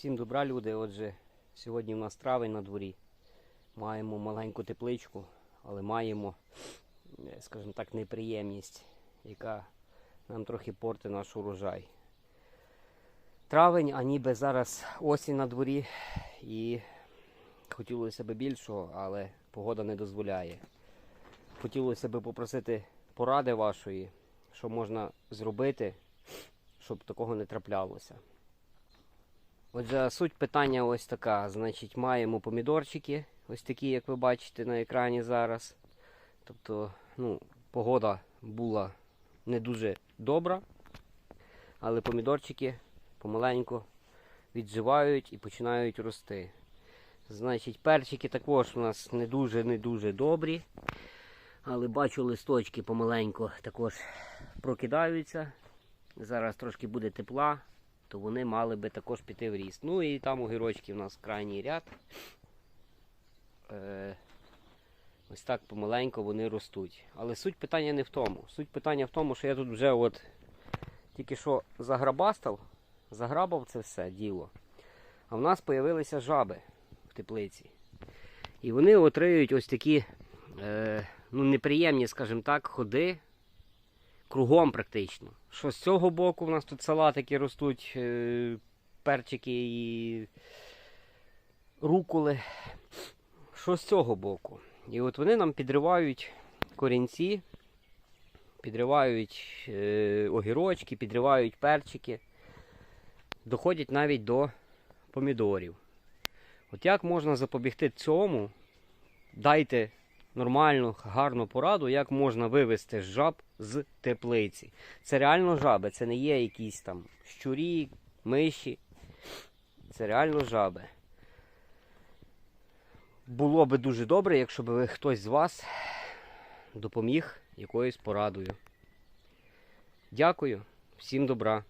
Всім добра, люди. Отже, сьогодні в нас травень на дворі. Маємо маленьку тепличку, але маємо, е, скажімо так, неприємність, яка нам трохи портить наш урожай. Травень, а ніби зараз осінь на дворі і хотілося б більшого, але погода не дозволяє. Хотілося б попросити поради вашої, що можна зробити, щоб такого не траплялося. Отже, суть питання ось така. Значить, маємо помідорчики, ось такі, як ви бачите на екрані зараз. Тобто, ну, погода була не дуже добра, але помідорчики помаленьку відживають і починають рости. Значить, перчики також у нас не дуже не дуже добрі. Але бачу листочки помаленьку також прокидаються. Зараз трошки буде тепла, то вони мали би також піти в ріст. Ну і там у нас крайній ряд. Е, ось так помаленьку вони ростуть. Але суть питання не в тому. Суть питання в тому, що я тут вже от тільки що заграбастав, заграбав це все діло. А в нас з'явилися жаби в теплиці. І вони отриють ось такі е, ну, неприємні, скажімо так, ходи кругом практично. Що з цього боку в нас тут салатики ростуть, е, перчики і руколи. Що з цього боку? І от вони нам підривають корінці, підривають е, огірочки, підривають перчики, доходять навіть до помідорів. От як можна запобігти цьому? Дайте нормальну, гарну пораду, як можна вивести жаб з теплиці. Це реально жаби, це не є якісь там щурі, миші. Це реально жаби. Було би дуже добре, якщо б хтось з вас допоміг якоюсь порадою. Дякую, всім добра.